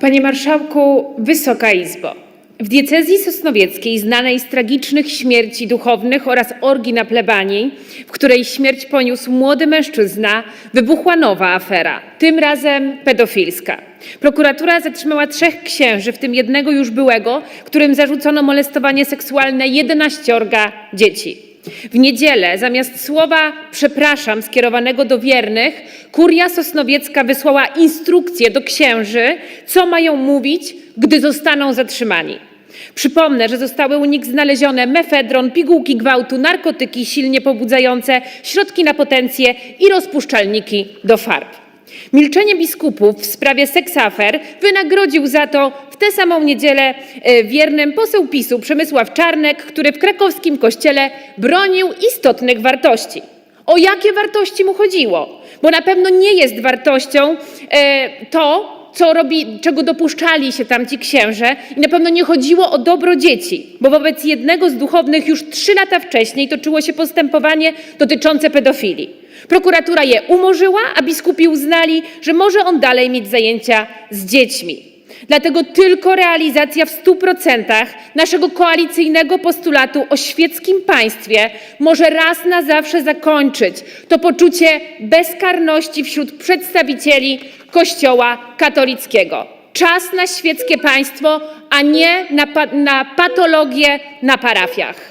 Panie Marszałku, Wysoka Izbo. W diecezji sosnowieckiej, znanej z tragicznych śmierci duchownych oraz orgii na plebanii, w której śmierć poniósł młody mężczyzna, wybuchła nowa afera, tym razem pedofilska. Prokuratura zatrzymała trzech księży, w tym jednego już byłego, którym zarzucono molestowanie seksualne 11 dzieci. W niedzielę zamiast słowa przepraszam skierowanego do wiernych, kuria sosnowiecka wysłała instrukcje do księży, co mają mówić, gdy zostaną zatrzymani. Przypomnę, że zostały u nich znalezione mefedron, pigułki gwałtu, narkotyki silnie pobudzające, środki na potencję i rozpuszczalniki do farb. Milczenie biskupów w sprawie seksafer wynagrodził za to w tę samą niedzielę e, wiernym poseł PiSu Przemysław Czarnek, który w krakowskim kościele bronił istotnych wartości. O jakie wartości mu chodziło? Bo na pewno nie jest wartością e, to, co robi, czego dopuszczali się tamci księże i na pewno nie chodziło o dobro dzieci, bo wobec jednego z duchownych już trzy lata wcześniej toczyło się postępowanie dotyczące pedofilii. Prokuratura je umorzyła, a biskupi uznali, że może on dalej mieć zajęcia z dziećmi. Dlatego tylko realizacja w 100% naszego koalicyjnego postulatu o świeckim państwie może raz na zawsze zakończyć to poczucie bezkarności wśród przedstawicieli Kościoła katolickiego. Czas na świeckie państwo, a nie na, pa- na patologię na parafiach.